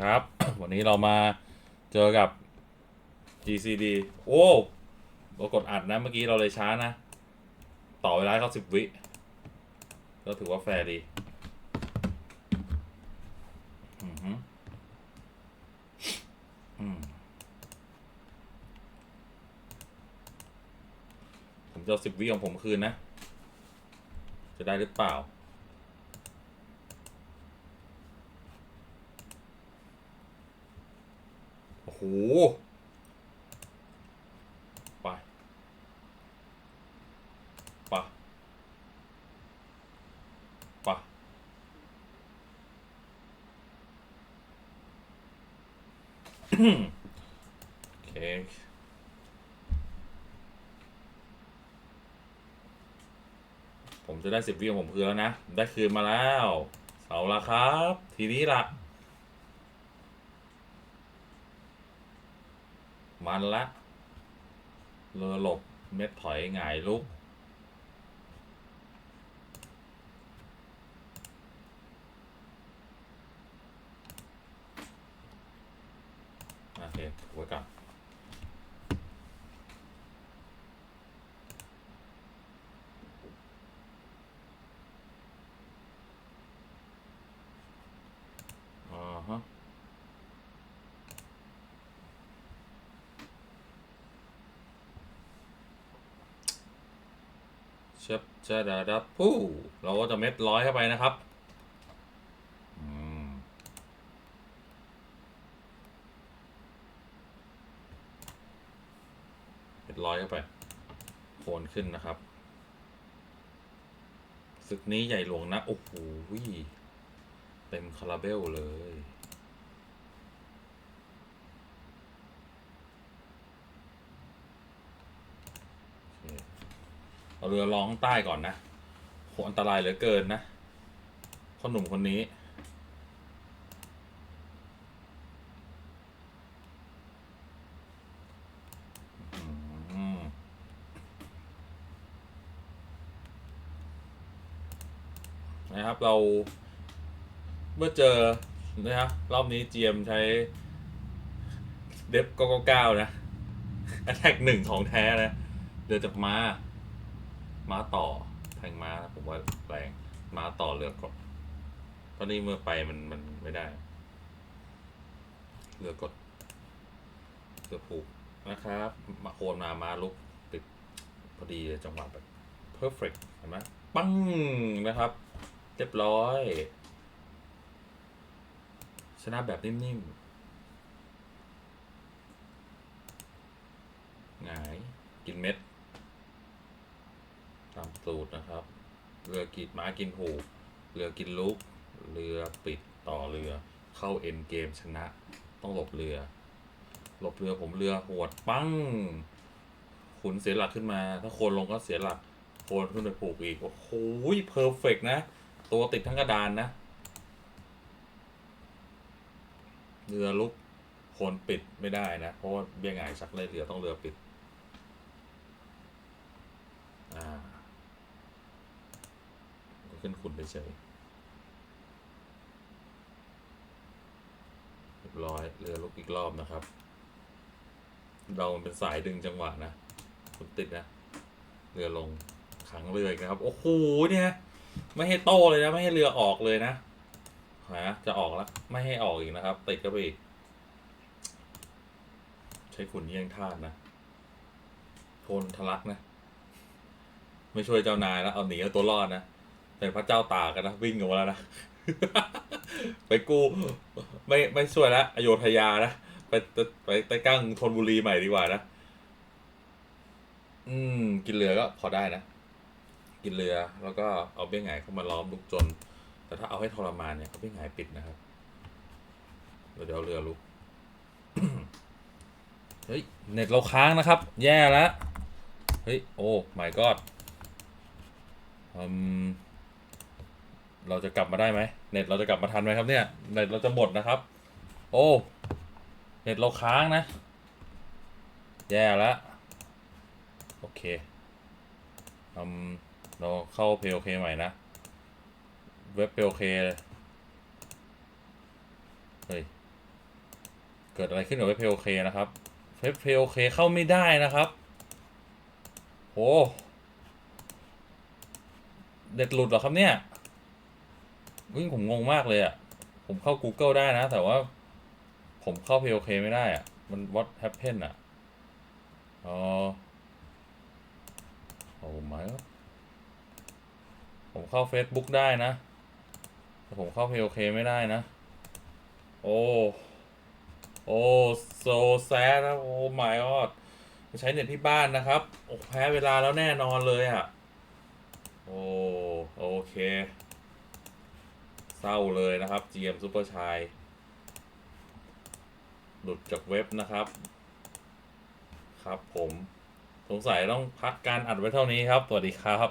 ครับ วันนี้เรามาเจอกับ GCD โอ้เรากดอัดนะ เมื่อกี้เราเลยช้านะ ต่อเวลาเขาสิบวิก็ถือว่าแฟร์ดีผมจะสิบวิของผมคืนนะ จะได้หรือเปล่า โอ้โหไป ไป ไป โอเคผมจะได้สิบวิของผมคืนแล้วนะ ได้คืนมาแล้ว เอาละครับ ทีนี้ล่ะ มันละเรือหลบเม็ดถอยหงายลุก โอเคถูกไว้ก่อนอ่าฮะ ชฟจะดาดับผู้เราก็จะเม็ดร้อยเข้าไปนะครับเม็ดร้อยเข้าไปโคนขึ้นนะครับศึกนี้ใหญ่หลวงนะ โอ้โหเต็มคาราเบลเลย โอเค เรือลองข้างใต้ก่อนนะโหอันตรายเหลือเกินนะพ่อหนุ่มคนนี้ นะครับเรา เมื่อเจอนะครับรอบนี้เจียมใช้ เดฟเก้าเก้านะ แอ t แทกหนึ่งของแท้นะ เดือจากม้า ม้าต่อแทงม้านะผมว่าแรงม้าต่อเรือกดตอนนี้เมื่อไปมันมันไม่ได้ เรือกดเรือผูกนะครับมาโคนมามาลุกติดพอดีจังหวะแบบ perfect เห็นไหมปังนะครับ เรียบร้อย ชนะแบบนิ่มๆหงายกินเม็ด ตามสูตรนะครับ เรือกินม้ากินหูกเรือกินลุก เรือปิดต่อเรือ เข้าเอ็นเกมชนะ ต้องหลบเรือ หลบเรือผมเรือหวดปั้ง ขุนเสียหลักขึ้นมา ถ้าโคนลงก็เสียหลัก โคนขึ้นไปผูกอีก โอ้โหเพอร์เฟกนะ ตัวติดทั้งกระดานนะ เรือลุกโคนปิดไม่ได้นะ เพราะว่าเบี้ยหงายชักเลยเรือต้องเรือปิด อ่า ก็ ขึ้นขุนเฉยเรียบร้อยเรือลุกอีกรอบนะครับ เรามันเป็นสายดึงจังหวะนะคุณติดนะ เรือลงขังเรืออีกนะครับ โอ้โหเนี่ย ไม่ให้โตเลยนะ ไม่ให้เรือออกเลยนะฮะจะออกแล้วไม่ให้ออกอีกนะครับ ติดก็ไปอีก ใช้ขุนเยี่ยงทาตุนะโทนทะลักนะ ไม่ช่วยเจ้านายแล้วเอาหนีเอาตัวรอดนะ เป็นพระเจ้าตากันนะวิ่งออกมาแล้วนะ ไปกู้ไม่ไม่ช่วยแล้วอโยธยานะไปไปไปกั้งธนบุรีใหม่ดีกว่านะ อืม กินเรือก็พอได้นะ กินเรือแล้วก็เอาเบี้ยหงายเข้ามาล้อมลุกจน แต่ถ้าเอาให้ทรมานเนี่ยเอาเบี้ยหงายปิดนะครับเดี๋ยวเดี๋ยวเอาเรือลุกเฮ้ย เน็ตเราค้างนะครับ แย่แล้ว เฮ้ย โอ้ my god อืม เราจะกลับมาได้ไหมเน็ตเราจะกลับมาทันไหมครับเนี่ยเน็ตเราจะหมดนะครับ โอ้เน็ตเราค้างนะ แย่แล้วโอเคอืมเราเข้าเพลโอเคใหม่นะ เว็บเพลโอเคเฮ้ยเกิดอะไรขึ้นกับเว็บเพโอเคนะครับเว็บเพโอเคเข้าไม่ได้นะครับโหเด็ดหลุดเหรอครับเนี่ย วิ่งผมงงมากเลยอะ่ะ ผมเข้า Google ได้นะ แต่ว่าผมเข้า POK ไม่ได้อะ่ะ มัน what happened อะ อ๋อโอ้ไม่ผมเข้า Facebook ได้นะ แต่ผมเข้า POK ไม่ได้นะ โอ้ โอ้ so sad นะ โอ้ my god ใช้เน็ตที่บ้านนะครับ โอ้แพ้เวลาแล้วแน่นอนเลยอะ โอ้ โอเค เศร้าเลยนะครับ GM Super ชายหลุดจากเว็บนะครับ ครับผมสงสัยต้องพักการอัดไว้เท่านี้ครับ สวัสดีครับ